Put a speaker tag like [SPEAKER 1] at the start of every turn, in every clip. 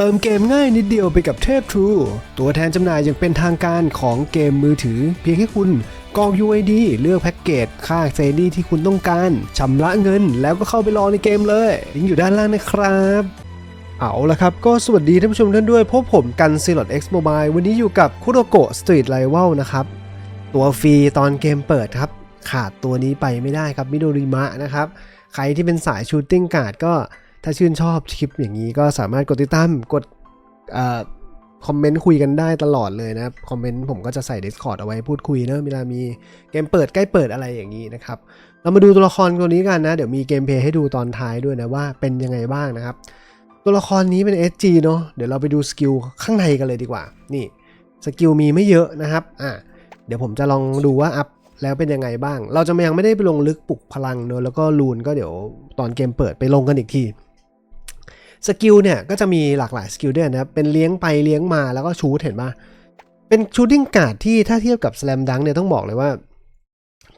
[SPEAKER 1] เติมเกมง่ายนิดเดียวไปกับเทพ True ตัวแทนจำหน่ายอย่างเป็นทางการของเกมมือถือ เพียงแค่คุณกรอก UID เลือกแพ็กเกจ ค่าเซนี่ที่คุณต้องการชำระเงิน แล้วก็เข้าไปรอในเกมเลย ลิงก์อยู่ด้านล่างนะครับเอาละครับ ก็สวัสดีท่านผู้ชมท่านด้วย พบผมกัน s ล o t X Mobile วันนี้อยู่กับคุโรโกะ Street Rival นะครับ ตัวฟรีตอนเกมเปิดครับ ขาดตัวนี้ไปไม่ได้ครับมิโดริมะนะครับ ใครที่เป็นสายชูตติ้งการ์ดก็ ถ้าชื่นชอบคลิปอย่างนี้ก็สามารถกดติดตามกดอคอมเมนต์คุยกันได้ตลอดเลยนะครับ คอมเมนต์ผมก็จะใส่ Discord เอาไว้พูดคุยเนอะเวลามีเกมเปิดใกล้เปิดอะไรอย่างนี้นะครับ เรามาดูตัวละครตัวนี้กันนะ เดี๋ยวมีเกมเพลย์ให้ดูตอนท้ายด้วยนะว่าเป็นยังไงบ้างนะครับ ตัวละครนี้เป็น SG เนอะเดี๋ยวเราไปดูสกิลข้างในกันเลยดีกว่า นี่สกิลมีไม่เยอะนะครับอะเดี๋ยวผมจะลองดูว่าอัพแล้วเป็นยังไงบ้าง เราจะยังไม่ได้ไปลงลึกปลุกพลังเนอะแล้วก็ลูนก็เดี๋ยวตอนเกมเปิดไปลงกันอีกที สกิลเนี่ยก็จะมีหลากหลายสกิลด้วยนะครับเป็นเลี้ยงไปเลี้ยงมาแล้วก็ชูดเห็นปะเป็นชูดดิ้งการ์ดที่ถ้าเทียบกับส a ลมดังเนี่ยต้องบอกเลยว่า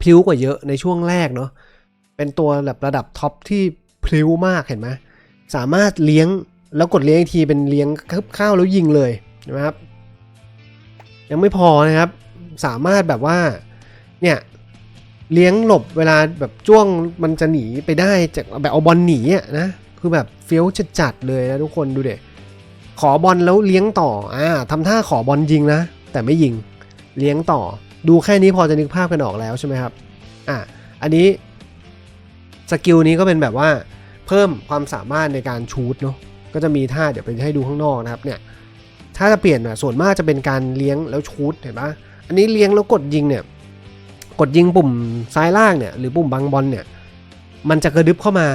[SPEAKER 1] พลิ้วกว่าเยอะในช่วงแรกเนาะเป็นตัวแบบระดับท็อปที่พลิ้วมากเห็นไหมสามารถเลี้ยงแล้วกดเลี้ยงอีกทีเป็นเลี้ยงข้าวแล้วยิงเลยนไหมครับ ยังไม่พอนะครับ สามารถแบบว่าเนี่ยเลี้ยงหลบเวลาแบบจ้วงมันจะหนีไปได้จากแบบเอาบอลหนีอะนะ คือแบบเฟี้ยวจัดๆเลยนะทุกคนดูเด็ขอบอลแล้วเลี้ยงต่ออ่าทำท่าขอบอลยิงนะ แต่ไม่ยิงเลี้ยงต่อ ดูแค่นี้พอจะนึกภาพกันออกแล้วใช่ไหมครับอะอันนี้สกิลนี้ก็เป็นแบบว่าเพิ่มความสามารถในการชูตเนาะก็จะมีท่าเดี๋ยวไปให้ดูข้างนอกนะครับเนี่ยถ้าจะเปลี่ยนอะส่วนมากจะเป็นการเลี้ยงแล้วชูตเห็นปะอันนี้เลี้ยงแล้วกดยิงเนี่ยกดยิงปุ่มซ้ายล่างเนี่ยหรือปุ่มบังบอลเนี่ยมันจะกระดึบเข้ามา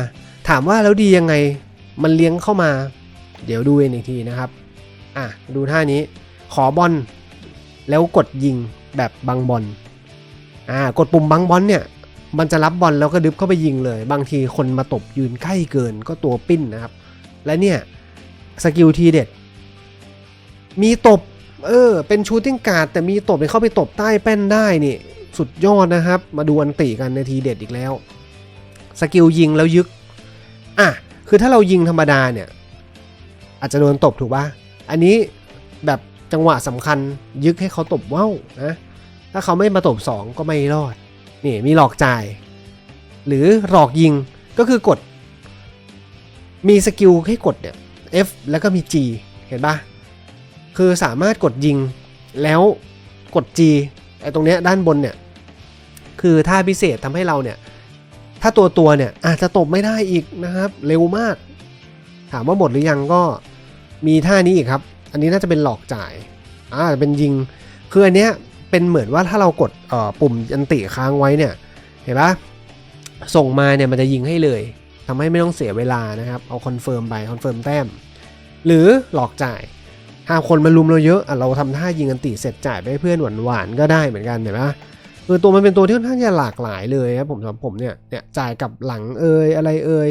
[SPEAKER 1] ถามว่าแล้วดียังไงมันเลี้ยงเข้ามา เดี๋ยวดูเองอีกทีนะครับ อะ ดูท่านี้ ขอบอลแล้วกดยิงแบบบังบอลอ่ากดปุ่มบังบอลเนี่ย มันจะรับบอลแล้วก็ดึบเข้าไปยิงเลย บางทีคนมาตบยืนใกล้เกินก็ตัวปิ้นนะครับ และเนี่ยสกิลทีเด็ด มีตบ เออ เป็นชูติ้งการ์ดแต่มีตบเลยเข้าไปตบใต้แป้นได้นี่ สุดยอดนะครับ มาดูอันติกันในทีเด็ดอีกแล้ว สกิลยิงแล้วยึก อะคือถ้าเรายิงธรรมดาเนี่ยอาจจะโดนตบถูกป่ะอันนี้แบบจังหวะสำคัญยึกให้เขาตบว่าวนะถ้าเขาไม่มาตบ 2 ก็ไม่รอดนี่มีหลอกจ่าย หรือหลอกยิงก็คือกด มีสกิลให้กดเนี่ย F แล้วก็มี G เห็นปะคือสามารถกดยิงแล้วกด G ไอ้ตรงเนี้ยด้านบนเนี่ย คือท่าพิเศษทำให้เราเนี่ย ถ้าตัวตัวเนี่ยอาจจะตบไม่ได้อีกนะครับ เร็วมาก ถามว่าหมดหรือยังก็มีท่านี้อีกครับ อันนี้น่าจะเป็นหลอกจ่ายอ่าเป็นยิงคืออันเนี้ยเป็นเหมือนว่าถ้าเรากดเอ่อปุ่มอันติค้างไว้เนี่ยเห็นปะส่งมาเนี่ยมันจะยิงให้เลยทำให้ไม่ต้องเสียเวลานะครับ เอาคอนเฟิร์มไปคอนเฟิร์มแต้ม หรือหลอกจ่ายหากคนมาลุมเราเยอะอะเราทำท่ายิงอันติเสร็จจ่ายไปเพื่อนหวานๆก็ได้เหมือนกันเห็นปะ คือตัวมันเป็นตัวที่ค่อนข้างจะหลากหลายเลยครับผมสำหรับผมเนี่ยเนี่ยจ่ายกับหลังเอยอะไรเอย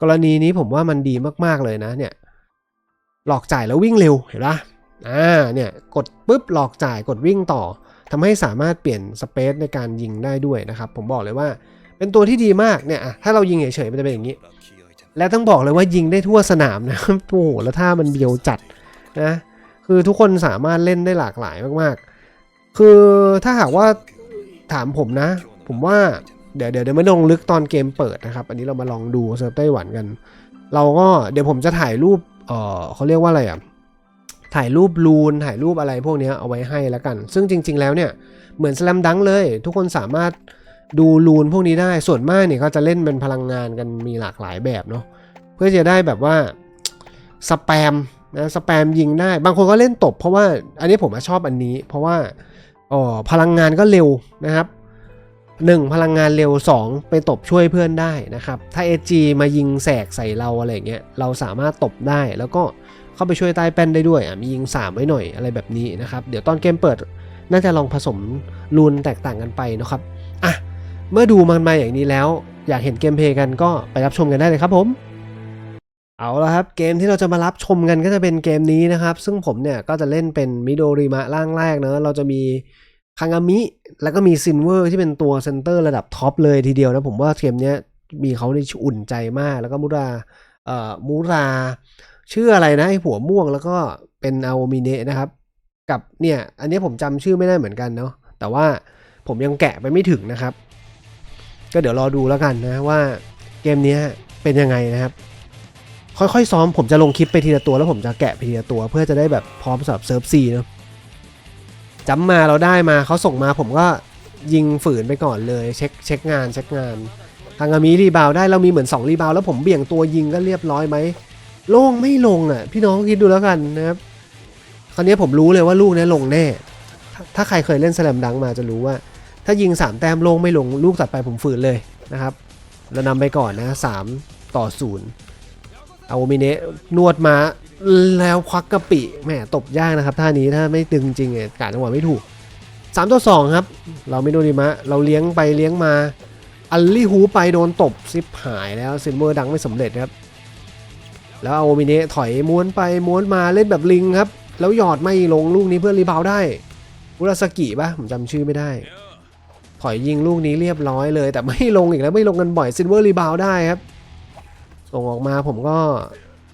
[SPEAKER 1] กรณีนี้ผมว่ามันดีมากๆเลยนะเนี่ยหลอกจ่ายแล้ววิ่งเร็วเห็นปะอ่าเนี่ยกดปุ๊บหลอกจ่ายกดวิ่งต่อทำให้สามารถเปลี่ยนสเปซในการยิงได้ด้วยนะครับ ผมบอกเลยว่าเป็นตัวที่ดีมากเนี่ยถ้าเรายิงเฉยๆมันจะเป็นอย่างนี้ และต้องบอกเลยว่ายิงได้ทั่วสนามนะโอ้โหแล้วท่ามันเบียวจัดนะคือทุกคนสามารถเล่นได้หลากหลายมากๆ คือถ้าหากว่า ถามผมนะ ผมว่าเดี๋ยวเดี๋ยวเดี๋ยวไม่ลงลึกตอนเกมเปิดนะครับ อันนี้เรามาลองดูเซิร์ฟไต้หวันกัน เราก็เดี๋ยวผมจะถ่ายรูปเออเขาเรียกว่าอะไรอะถ่ายรูปลูนถ่ายรูปอะไรพวกนี้เอาไว้ให้แล้วกัน ซึ่งจริง ๆ แล้วเนี่ยเหมือนสแลมดังเลย ทุกคนสามารถดูลูนพวกนี้ได้ส่วนมากเนี่ยเขาจะเล่นเป็นพลังงานกันมีหลากหลายแบบเนาะเพื่อจะได้แบบว่าสแปมนะสแปมยิงได้ บางคนก็เล่นตบเพราะว่าอันนี้ผมชอบอันนี้ เพราะว่า อ๋อพลังงานก็เร็วนะครับ 1 พลังงานเร็ว 2 ไปตบช่วยเพื่อนได้นะครับ ถ้า SG มายิงแสกใส่เราอะไรเงี้ยเราสามารถตบได้แล้วก็เข้าไปช่วยใต้แป้นได้ด้วยอะมียิง 3 ไว้หน่อยอะไรแบบนี้นะครับ เดี๋ยวตอนเกมเปิดน่าจะลองผสมรูนแตกต่างกันไปนะครับอะเมื่อดูมันมาอย่างนี้แล้ว อยากเห็นเกมเพลย์กันก็ไปรับชมกันได้เลยครับผม เอาละครับเกมที่เราจะมารับชมกันก็จะเป็นเกมนี้นะครับ ซึ่งผมเนี่ยก็จะเล่นเป็นมิโดริมะร่างแรกเนอะเราจะมีคังามิ แล้วก็มีซินเวอร์ที่เป็นตัวเซนเตอร์ระดับท็อปเลยทีเดียวนะผมว่าเกมนี้มีเขาในอุ่นใจมาก แล้วก็มูราเอ่อมูรา ชื่ออะไรนะไอหัวม่วงแล้วก็เป็นอาโอมิเนะนะครับ กับเนี่ยอันนี้ผมจำชื่อไม่ได้เหมือนกันเนาะแต่ว่าผมยังแกะไปไม่ถึงนะครับ ก็เดี๋ยวรอดูแล้วกันนะว่าเกมนี้เป็นยังไงนะครับ ค่อยๆซ้อมผมจะลงคลิปไปทีละตัวแล้วผมจะแกะไปทีละตัว เพื่อจะได้แบบพร้อมสำหรับเซิร์ฟซีเนาะจำมาเราได้มาเขาส่งมาผมก็ยิงฝืนไปก่อนเลยเช็คเช็คงานเช็คงานทางอามีรีบาวได้เรามีเหมือน2รีบาวแล้วผมเบี่ยงตัวยิงก็เรียบร้อยไหมโล่งไม่ลงอะ พี่น้องคิดดูแล้วกันนะครับคราวนี้ผมรู้เลยว่าลูกเนี้ยลงแน่ ถ้าใครเคยเล่นสแลมดังมาจะรู้ว่า ถ้ายิง 3 แต้มโล่งไม่ลงลูกตัดไปผมฝืนเลยนะครับเรานำไปก่อนนะสามต่อศูนย์ เอามิเนะนวดมาแล้วควักกะปิแหมตบยากนะครับท่านี้ถ้าไม่ตึงจริงเนี่ยกาจังหวะไม่ถูก3ต่อ2ครับ เราไม่โดนิมะ เราเลี้ยงไปเลี้ยงมา อัลลี่ฮูไปโดนตบซิปหายแล้วซินเวอร์ดังไม่สำเร็จครับ แล้วเอามิเนะถอยม้วนไปม้วนมาเล่นแบบลิงครับ แล้วหยอดไม่ลงลูกนี้เพื่อนรีบาวได้อุราสกิปะผมจำชื่อไม่ได้ ถอยยิงลูกนี้เรียบร้อยเลย แต่ไม่ลงอีกแล้วไม่ลงกันบ่อยซินเวอร์รีบาวได้ครับ ส่งออกมาผมก็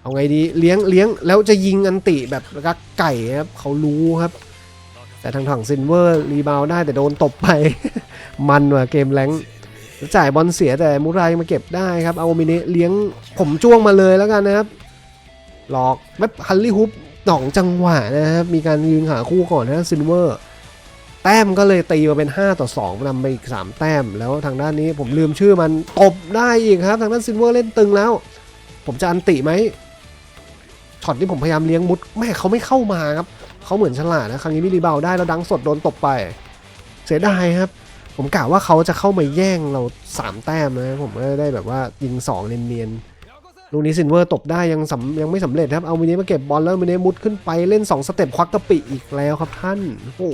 [SPEAKER 1] เอาไงดีเลี้ยงเลี้ยงแล้วจะยิงอันติแบบกักไก่ครับเขารู้ครับ แต่ทางถังซินเวอร์รีบาวได้แต่โดนตบไป มันว่ะเกมแรงจ่ายบอลเสียแต่มุไรมาเก็บได้ครับเอามินะเลี้ยงผมจ้วงมาเลยแล้วกันนะครับ หลอกแบบฮันลี่ฮุบหน่องจังหวะนะครับ มีการยิงหาคู่ก่อนนะซินเวอร์ แต้มก็เลยตีมาเป็น 5 ต่อ 2นำไปอีก 3 แต้ม แล้วทางด้านนี้ผมลืมชื่อมันตบได้อีกครับ ทางด้านซินเวอร์เล่นตึงแล้ว ผมจะอันติไหมช็อตที่ผมพยายามเลี้ยงมุดแม่เขาไม่เข้ามาครับเขาเหมือนฉลาดนะครั้งนี้มิรีเบาได้แล้วดังสดโดนตบไป เสียดายครับ ผมกะว่าเขาจะเข้ามาแย่งเรา 3 แต้มนะผมก็ได้แบบว่ายิง2เนียนๆลูกนี้ซินเวอร์ตบได้ยังยังไม่สำเร็จครับ เอามิเนมาเก็บบอลแล้วมิเนมุดขึ้นไปเล่น 2 สเต็ปควักกะปิอีกแล้วครับท่าน โอ้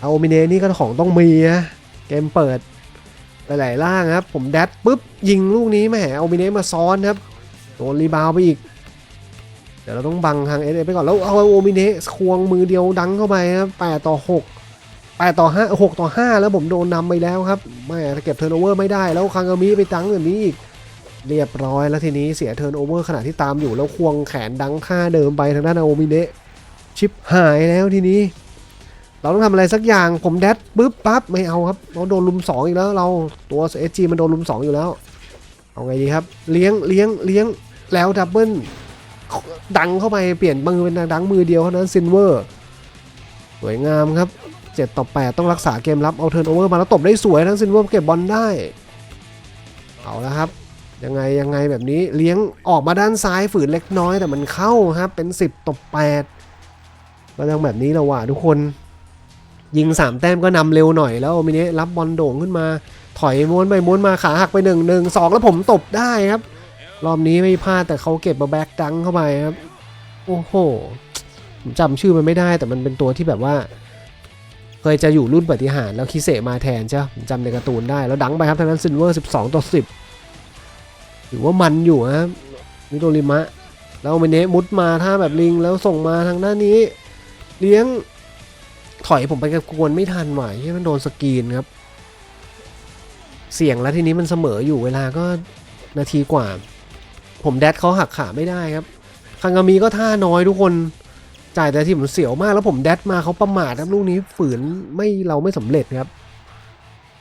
[SPEAKER 1] เอามิเนนี่ก็ของต้องมีนะเกมเปิดหลายๆล่างครับ ผมแดดปุ๊บ ยิงลูกนี้แหมเอามิเนมาซ้อนครับโดนรีบาวไปอีก เดี๋ยวเราต้องบังทางเอไปก่อนแล้วเอาโอมิเนควงมือเดียวดังเข้าไปครับแปดต่อหกแปดต่อห้าหกต่อห้าแล้วผมโดนนำไปแล้วครับแม่ถ้าเก็บเทิร์นโอเวอร์ไม่ได้แล้วคังกามิไปดังแบบนี้อีกเรียบร้อยแล้วทีนี้เสียเทิร์นโอเวอร์ขณะที่ตามอยู่แล้วควงแขนดังท่าเดิมไปทางด้านโอมิเนะชิปหายแล้วทีนี้ เราต้องทำอะไรสักอย่างผมแดดปุ๊บปั๊บไม่เอาครับเราโดนลุมสองอีกแล้วเราตัวเอจีมันโดนลุมสองอยู่แล้ว เอาไงดีครับ เลี้ยงเลี้ยงเลี้ยงแล้วดับเบิลดังเข้าไปเปลี่ยนมือเป็นดังมือเดียวเท่านั้นซินเวอร์สวยงามครับ 7 ต่อ 8 ต้องรักษาเกมรับเอาเทิร์นโอเวอร์มาแล้วตบได้สวยทั้งซินเวอร์เก็บบอลได้ เอาละครับยังไงยังไงแบบนี้เลี้ยงออกมาด้านซ้ายฝืนเล็กน้อยแต่มันเข้าครับเป็น 10ต่อ8ก็ยังแบบนี้แล้วว่ะทุกคน ยิง 3 แต้มก็นำเร็วหน่อยแล้วมิเนะรับบอลโด่งขึ้นมา ถอยม้วนไปม้วนมาขาหักไป1 1 2แล้วผมตบได้ครับ รอบนี้ไม่พลาดแต่เขาเก็บมาแบ็กดังเข้าไปครับ โอ้โหผมจำชื่อมันไม่ได้แต่มันเป็นตัวที่แบบว่า เคยจะอยู่รุ่นปฏิหารแล้วคิเสมาแทนใช่ไหมผมจำในการ์ตูนได้แล้วดังไปครับทางนั้นซินเวอร์12ต่อ10ถือว่ามันอยู่ครับมิโดริมะแล้วเมเนะมุดมาท่าแบบลิงแล้วส่งมาทางด้านนี้ เลี้ยง ถอยผมไปกับกวนไม่ทันหว่ะที่มันโดนสกรีนครับ เสี่ยงแล้วทีนี้มันเสมออยู่เวลาก็นาทีกว่า ผมแดดเขาหักขาไม่ได้ครับคังกามีก็ท่าน้อยทุกคนจ่ายแต่ที่ผมเสียวมากแล้วผมแดดมาเขาประมาทครับลูกนี้ฝืนไม่เราไม่สำเร็จครับ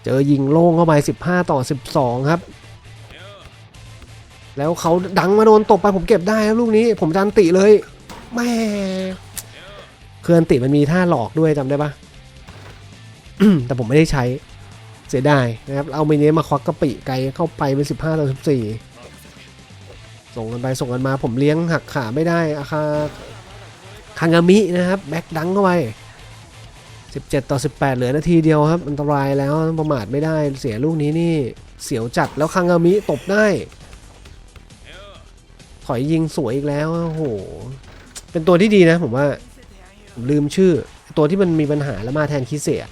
[SPEAKER 1] เจอยิงโล่งเข้าไป 15 ต่อ 12 ครับ แล้วเขาดังมาโดนตบไปผมเก็บได้ครับลูกนี้ ผมจันติเลยแม่ คลื่อนติมันมีท่าหลอกด้วยจำได้ปะแต่ผมไม่ได้ใช้เสียดายนะครับ เอาเมเนี้มาควักกะปิไกลเข้าไปเป็น15ต่อ14ส่งกันไปส่งกันมาผมเลี้ยงหักขาไม่ได้อาคาคังามินะครับ แบ็กดังเข้าไป 17 ต่อ 18 เหลือนาทีเดียวครับ อันตรายแล้วประมาทไม่ได้เสียลูกนี้นี่เสียวจัดแล้วคังามิตบได้ ถอยยิงสวยอีกแล้วโอ้โห เป็นตัวที่ดีนะผมว่า ผมลืมชื่อ ตัวที่มันมีปัญหาแล้วมาแทนคิเสีย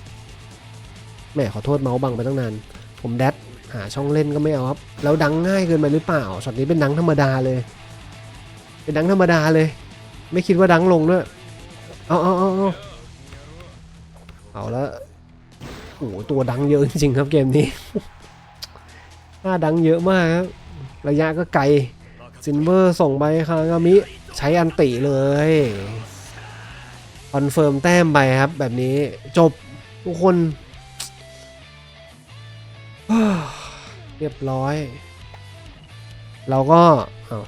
[SPEAKER 1] แหม่ขอโทษเมาส์บังไปตั้งนาน ผมแดดหาช่องเล่นก็ไม่เอาครับ แล้วดังง่ายเกินไปหรือเปล่าช็อตนี้เป็นดังธรรมดาเลย เป็นดังธรรมดาเลย ไม่คิดว่าดังลงด้วยเอาเอาเอาเอาเอาแล้วโอ้ตัวดังเยอะจริงครับเกมนี้หน้าดังเยอะมากครับระยะก็ไกลซินเวอร์ส่งไปคางามิ ใช้อันติเลย คอนเฟิร์มแต้มไปครับ แบบนี้จบทุกคน เรียบร้อย เราก็อา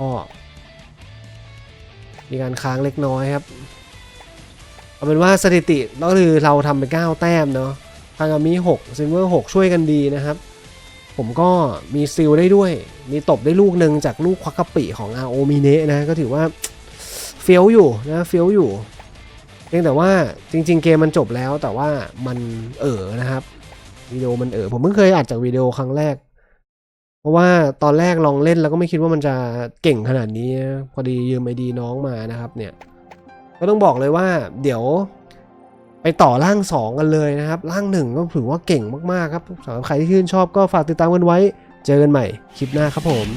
[SPEAKER 1] ก็มีการค้างเล็กน้อยครับ เอาเป็นว่าสถิติก็คือเราทำไป 9 แต้มเนาะทางามิ6ซินเวอร์6ช่วยกันดีนะครับ ผมก็มีซิลได้ด้วย มีตบได้ลูกหนึ่งจากลูกควักกะปิของอาโอมิเนะนะ ก็ถือว่า ฟี้ยวอยู่นะเฟี้ยวอยู่เพียงแต่ว่าจริง ๆ เกมมันจบแล้วแต่ว่ามันเออนะครับวิดีโอมันเออผมเพิ่งเคยอัดจากวิดีโอครั้งแรก เพราะว่าตอนแรกลองเล่นแล้วก็ไม่คิดว่ามันจะเก่งขนาดนี้พอดียืมไอดีน้องมานะครับ เนี่ย ก็ต้องบอกเลยว่า เดี๋ยวไปต่อร่างสองกันเลยนะครับ ร่างหนึ่งก็ถือว่าเก่งมาก ๆ ครับสำหรับใครที่ชื่นชอบก็ฝากติดตามกันไว้ เจอกันใหม่คลิปหน้าครับผม